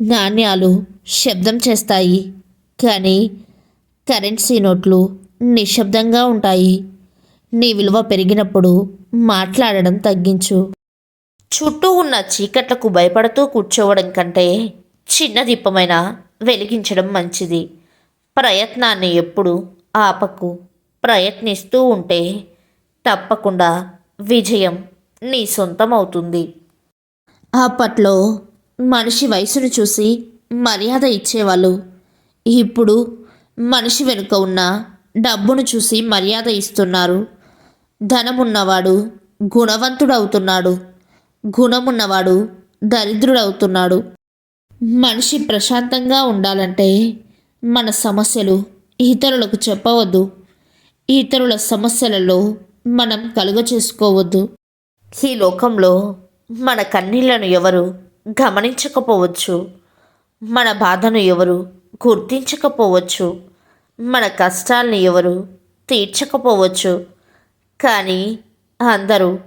నాణ్యాలు శబ్దం చేస్తాయి. కానీ కరెన్సీ నోట్లు నిశ్శబ్దంగా ఉంటాయి. నీ విలువ పెరిగినప్పుడు మాట్లాడడం తగ్గించు. చుట్టూ ఉన్న చీకట్లకు భయపడుతూ కూర్చోవడం కంటే చిన్న దీపమైన వెలిగించడం మంచిది. ప్రయత్నాన్ని ఎప్పుడు ఆపకు. ప్రయత్నిస్తూ ఉంటే తప్పకుండా విజయం నీ సొంతమవుతుంది. అప్పట్లో మనిషి వయసును చూసి మర్యాద ఇచ్చేవాళ్ళు. ఇప్పుడు మనిషి వెనుక ఉన్న డబ్బును చూసి మర్యాద ఇస్తున్నారు. ధనమున్నవాడు గుణవంతుడవుతున్నాడు. గుణమున్నవాడు దరిద్రుడవుతున్నాడు. మనిషి ప్రశాంతంగా ఉండాలంటే మన సమస్యలు ఇతరులకు చెప్పవద్దు. ఇతరుల సమస్యలలో మనం కలుగ చేసుకోవద్దు ఈ లోకంలో మన కన్నీళ్ళను ఎవరు గమనించకపోవచ్చు. మన బాధను ఎవరు గుర్తించకపోవచ్చు. మన కష్టాల్ని ఎవరు తీర్చకపోవచ్చు. కానీ అందరూ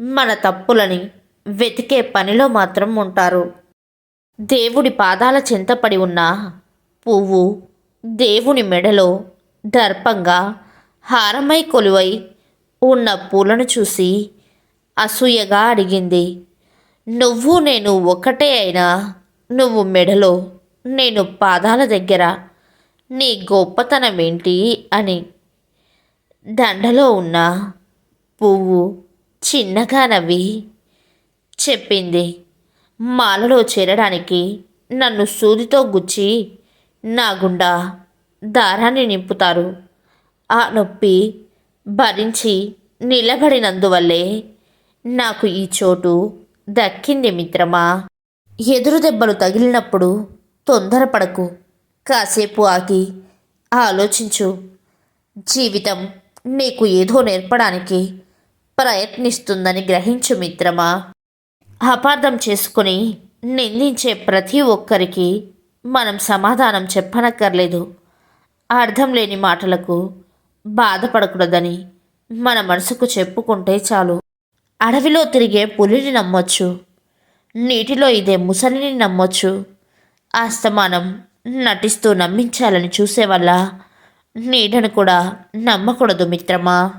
మన తప్పులని వెతికే పనిలో మాత్రం ఉంటారు. దేవుడి పాదాల చింతపడి ఉన్న పువ్వు దేవుని మెడలో దర్పంగా హారమై కొలువై ఉన్న పూలను చూసి అసూయగా అడిగింది. నువ్వు నేను ఒకటే అయినా నువ్వు మెడలో నేను పాదాల దగ్గర. నీ గొప్పతనం ఏంటి అని దండలో ఉన్న పువ్వు చిన్నగా నవ్వి చెప్పింది. మాలలో చేరడానికి నన్ను సూదితో గుచ్చి నా గుండా దారాన్ని నింపుతారు. ఆ నొప్పి భరించి నిలబడినందువల్లే నాకు ఈ చోటు దక్కింది మిత్రమా. ఎదురు దెబ్బలు తగిలినప్పుడు తొందరపడకు. కాసేపు ఆగి ఆలోచించు. జీవితం నీకు ఏదో నేర్పడానికి ప్రయత్నిస్తుందని గ్రహించు మిత్రమా. అపార్థం చేసుకుని నిందించే ప్రతి ఒక్కరికి మనం సమాధానం చెప్పనక్కర్లేదు. అర్థం లేని మాటలకు బాధపడకూడదని మన మనసుకు చెప్పుకుంటే చాలు. అడవిలో తిరిగే పులిని నమ్మొచ్చు. నీటిలో ఇదే ముసలిని నమ్మొచ్చు. ఆస్తమానం నటిస్తూ నమ్మించాలని చూసేవల్ల నీడను కూడా నమ్మకూడదు మిత్రమా.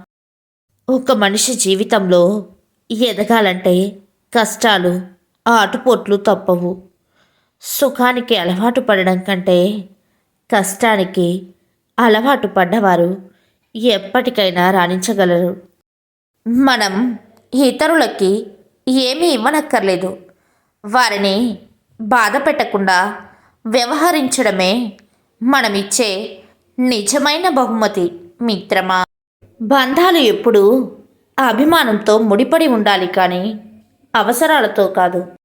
ఒక మనిషి జీవితంలో ఎదగాలంటే కష్టాలు ఆటుపోట్లు తప్పవు. సుఖానికి అలవాటు పడడం కంటే కష్టానికి అలవాటు పడ్డవారు ఎప్పటికైనా రాణించగలరు. మనం ఇతరులకి ఏమీ ఇవ్వనక్కర్లేదు. వారిని బాధ పెట్టకుండా వ్యవహరించడమే మనమిచ్చే నిజమైన బహుమతి మిత్రమా? బంధాలు ఎప్పుడూ అభిమానంతో ముడిపడి ఉండాలి కానీ అవసరాలతో కాదు.